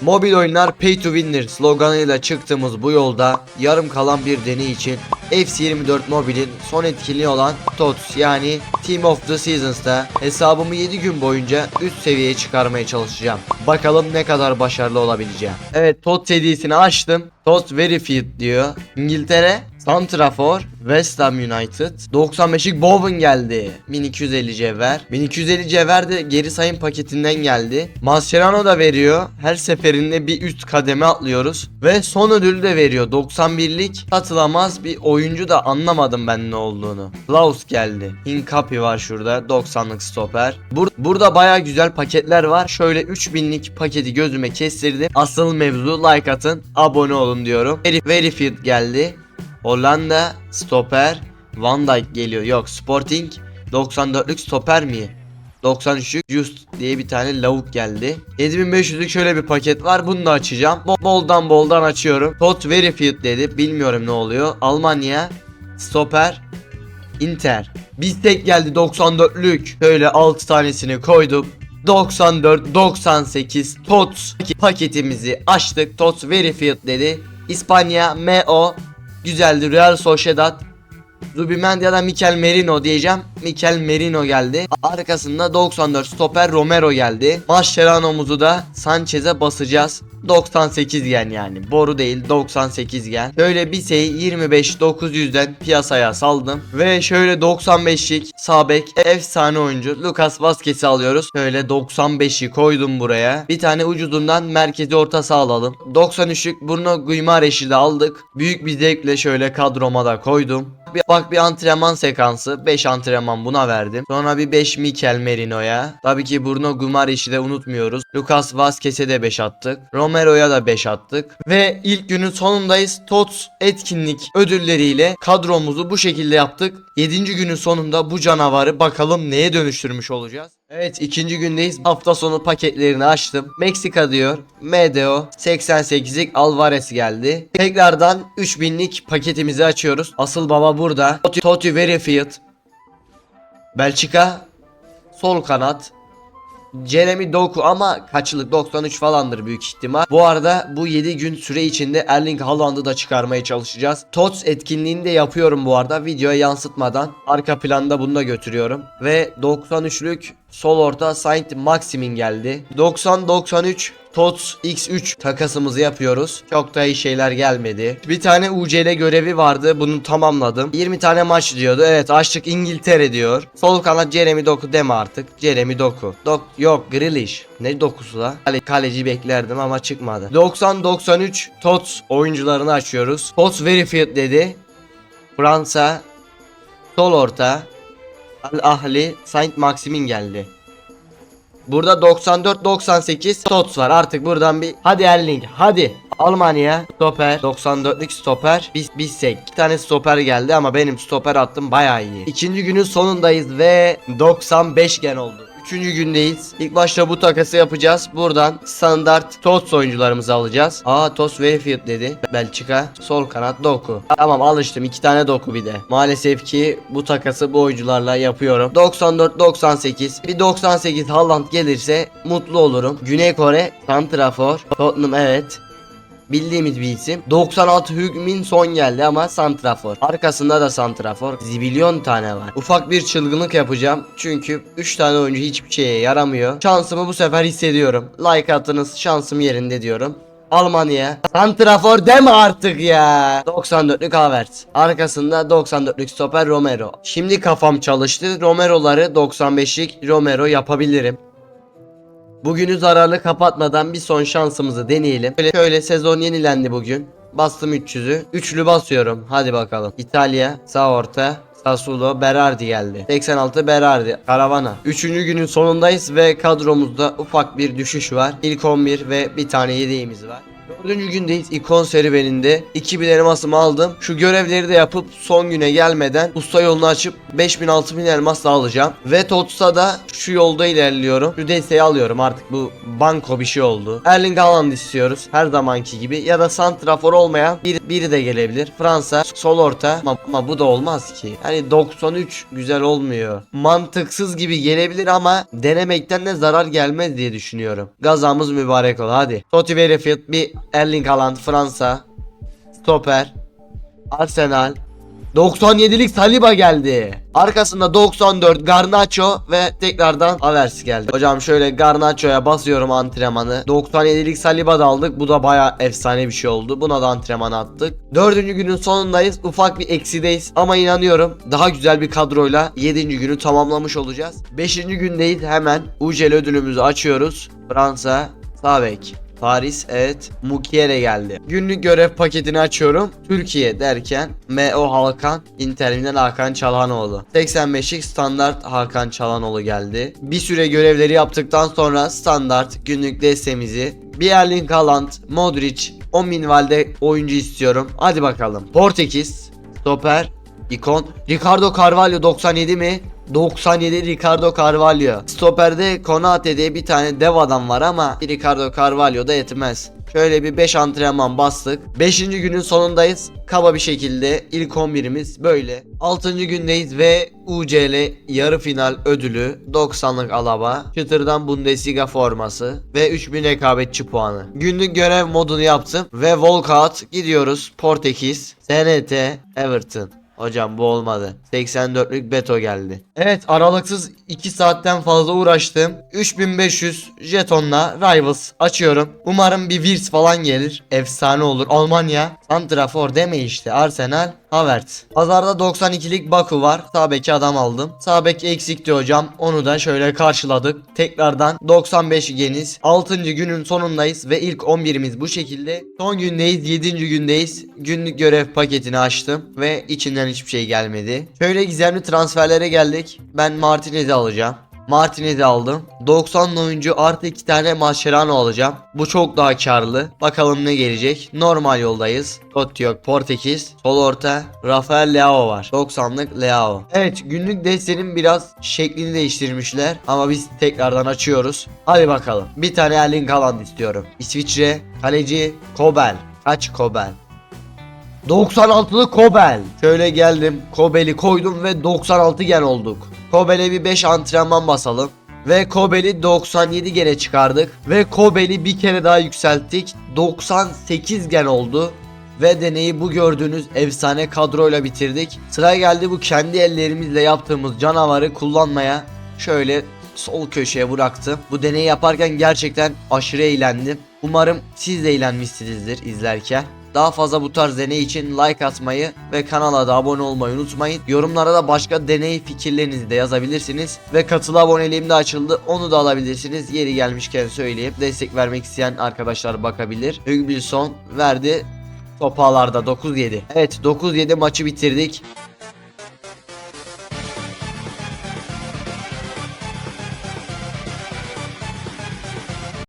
Mobil oyunlar pay to winner sloganıyla çıktığımız bu yolda yarım kalan bir deney için FC24 Mobil'in son etkinliği olan TOTS yani Team of the Seasons'ta hesabımı 7 gün boyunca üst seviyeye çıkarmaya çalışacağım. Bakalım ne kadar başarılı olabileceğim. Evet TOTS hediyesini açtım. TOTS Verified diyor. İngiltere Santrafor West Ham United 95'lik Bowen geldi. 1250 cevher. 1250 cevher de geri sayım paketinden geldi. Mascherano da veriyor. Her seferinde bir üst kademe atlıyoruz. Ve son ödülü de veriyor. 91'lik satılamaz bir oyuncu da anlamadım ben ne olduğunu. Klaus geldi. Hinkapi var şurada 90'lık stoper. Bur burada baya güzel paketler var. Şöyle 3000'lik paketi gözüme kestirdim. Asıl mevzu like atın abone olun diyorum. Veri- Verified geldi Hollanda stoper Van Dijk geliyor. Yok Sporting 94'lük stoper mi? 93'lük Just diye bir tane lavuk geldi. 7500'lük şöyle bir paket var. Bunu da açacağım. Bo- Boldan boldan açıyorum. Tot Verified dedi. Bilmiyorum ne oluyor. Almanya stoper Inter. Biztek geldi 94'lük. Şöyle 6 tanesini koydum. 94 98 TOTS paketimizi açtık. TOTS Verified dedi. İspanya MO güzeldi. Real Sociedad Zubimendi ya da Mikel Merino diyeceğim. Mikel Merino geldi. Arkasında 94 stoper Romero geldi. Mascherano'muzu da Sanchez'e basacağız. 98 gen yani. Boru değil 98 gen. Şöyle bir şeyi 25 900'den piyasaya saldım. Ve şöyle 95'lik sabek efsane oyuncu Lucas Vazquez'i alıyoruz. Şöyle 95'i koydum buraya. Bir tane ucuzundan merkezi orta saha alalım. 93'lük Bruno Guimares'i de aldık. Büyük bir zevkle şöyle kadroma da koydum. Bir, bak bir antrenman sekansı. 5 antrenman buna verdim. Sonra bir 5 Mikel Merino'ya. Tabii ki Bruno Guimarães'i de unutmuyoruz. Lucas Vazquez'e de 5 attık. Romero'ya da 5 attık. Ve ilk günün sonundayız. TOTS etkinlik ödülleriyle kadromuzu bu şekilde yaptık. 7. günün sonunda bu canavarı bakalım neye dönüştürmüş olacağız. Evet ikinci gündeyiz. Hafta sonu paketlerini açtım. Meksika diyor. MDO 88'lik Alvarez geldi. Tekrardan 3000'lik paketimizi açıyoruz. Asıl baba burada. Totti, Totti Verified. Belçika sol kanat. Jeremy Doku ama kaçlık 93 falandır büyük ihtimal. Bu arada bu 7 gün süre içinde Erling Haaland'ı da çıkarmaya çalışacağız. TOTS etkinliğini de yapıyorum bu arada videoya yansıtmadan. Arka planda bunu da götürüyorum. Ve 93'lük sol orta Saint Maximin geldi. 90-93 TOTS X3 takasımızı yapıyoruz. Çok da iyi şeyler gelmedi. Bir tane UCL görevi vardı. Bunu tamamladım. 20 tane maç diyordu. Evet açtık İngiltere diyor. Sol kanat Jeremy Doku deme artık. Jeremy Doku. Dok yok Grealish. Ne dokusu la? Kale kaleci beklerdim ama çıkmadı. 90-93 TOTS oyuncularını açıyoruz. TOTS Verified dedi. Fransa sol orta Al Ahli Saint Maximin geldi. Burada 94-98 TOTS var. Artık buradan bir hadi Erling hadi. Almanya stoper 94'lük stoper biz bizsek iki tane stoper geldi ama benim stoper attım bayağı iyi. İkinci günün sonundayız ve 95 gen oldu. Üçüncü gündeyiz. İlk başta bu takası yapacağız. Buradan standart TOTS oyuncularımızı alacağız. Aa TOTS Verified dedi. Belçika sol kanat Doku. Tamam alıştım. iki tane Doku bir de. Maalesef ki bu takası bu oyuncularla yapıyorum. 94-98. Bir 98 Haaland gelirse mutlu olurum. Güney Kore Santrafor. Tottenham evet. Bildiğimiz bir isim. 96 Hükmin son geldi ama santrafor. Arkasında da santrafor. Zibilyon tane var. Ufak bir çılgınlık yapacağım. Çünkü 3 tane oyuncu hiçbir şeye yaramıyor. Şansımı bu sefer hissediyorum. Like atınız şansım yerinde diyorum. Almanya. Santrafor deme artık ya. 94'lük Havertz. Arkasında 94'lük stoper Romero. Şimdi kafam çalıştı. Romero'ları 95'lik Romero yapabilirim. Bugünü zararlı kapatmadan bir son şansımızı deneyelim. Şöyle, şöyle sezon yenilendi bugün. Bastım 300'ü. Üçlü basıyorum. Hadi bakalım. İtalya sağ orta. Sassuolo Berardi geldi. 86 Berardi. Karavana. Üçüncü günün sonundayız ve kadromuzda ufak bir düşüş var. İlk 11 ve bir tane yedeğimiz var. Dördüncü gündeyiz ikon serüveninde 2000 elmasımı aldım. Şu görevleri de yapıp son güne gelmeden usta yolunu açıp 5000 6000 elmas da alacağım. Ve Tots'a da şu yolda ilerliyorum. Şu desteği alıyorum artık bu banko bir şey oldu. Erling Haaland istiyoruz her zamanki gibi ya da santrafor olmayan bir, biri de gelebilir. Fransa sol orta ama, ama bu da olmaz ki. Hani 93 güzel olmuyor. Mantıksız gibi gelebilir ama denemekten de zarar gelmez diye düşünüyorum. Gazamız mübarek ol hadi. Totti Verifield bir Erling Haaland Fransa. Stoper. Arsenal. 97'lik Saliba geldi. Arkasında 94 Garnacho ve tekrardan Avers geldi. Hocam şöyle Garnacho'ya basıyorum antrenmanı. 97'lik Saliba da aldık. Bu da baya efsane bir şey oldu. Buna da antrenman attık. Dördüncü günün sonundayız. Ufak bir eksideyiz. Ama inanıyorum daha güzel bir kadroyla 7. günü tamamlamış olacağız. 5. gündeyiz. Hemen UCL ödülümüzü açıyoruz. Fransa, Sabek. Paris evet Mukiere geldi. Günlük görev paketini açıyorum. Türkiye derken MO Hakan Inter Milan Hakan Çalhanoğlu. 85'lik standart Hakan Çalhanoğlu geldi. Bir süre görevleri yaptıktan sonra standart günlük destemizi bir Erling Haaland, Modric, 10 minvalde oyuncu istiyorum. Hadi bakalım. Portekiz, Stoper, ikon. Ricardo Carvalho 97 mi? 97 Ricardo Carvalho. Stoperde Konate diye bir tane dev adam var ama Ricardo Carvalho da yetmez. Şöyle bir 5 antrenman bastık. 5. günün sonundayız. Kaba bir şekilde ilk 11'imiz böyle. 6. gündeyiz ve UCL yarı final ödülü 90'lık alaba, çıtırdan Bundesliga forması ve 3000 rekabetçi puanı. Günlük görev modunu yaptım ve walkout gidiyoruz. Portekiz, TNT, Everton. Hocam bu olmadı. 84'lük Beto geldi. Evet aralıksız 2 saatten fazla uğraştım. 3500 jetonla Rivals açıyorum. Umarım bir Virs falan gelir. Efsane olur. Almanya. Santrafor deme işte. Arsenal. Havertz. Pazarda 92'lik Baku var. Sabek'i adam aldım. Sabek eksikti hocam. Onu da şöyle karşıladık. Tekrardan 95 geniz. 6. günün sonundayız ve ilk 11'imiz bu şekilde. Son gündeyiz. 7. gündeyiz. Günlük görev paketini açtım ve içinden hiçbir şey gelmedi. Şöyle gizemli transferlere geldik. Ben Martinez'i alacağım. Martinez'i aldım. 90 oyuncu artı 2 tane Mascherano alacağım. Bu çok daha karlı. Bakalım ne gelecek. Normal yoldayız. Totti yok. Portekiz. Sol orta. Rafael Leao var. 90'lık Leao. Evet günlük destenin biraz şeklini değiştirmişler. Ama biz tekrardan açıyoruz. Hadi bakalım. Bir tane Erling Haaland istiyorum. İsviçre. Kaleci. Kobel. Kaç Kobel? 96'lı Kobel. Şöyle geldim. Kobel'i koydum ve 96 gen olduk. Kobel'e bir 5 antrenman basalım. Ve Kobel'i 97 gene çıkardık. Ve Kobel'i bir kere daha yükselttik. 98 gen oldu. Ve deneyi bu gördüğünüz efsane kadroyla bitirdik. Sıra geldi bu kendi ellerimizle yaptığımız canavarı kullanmaya. Şöyle sol köşeye bıraktım. Bu deneyi yaparken gerçekten aşırı eğlendim. Umarım siz de eğlenmişsinizdir izlerken. Daha fazla bu tarz deney için like atmayı ve kanala da abone olmayı unutmayın. Yorumlara da başka deney fikirlerinizi de yazabilirsiniz. Ve katıl aboneliğim de açıldı. Onu da alabilirsiniz. Yeri gelmişken söyleyeyim. Destek vermek isteyen arkadaşlar bakabilir. Hügbilson verdi. Topağlarda 9-7. Evet 9-7 maçı bitirdik.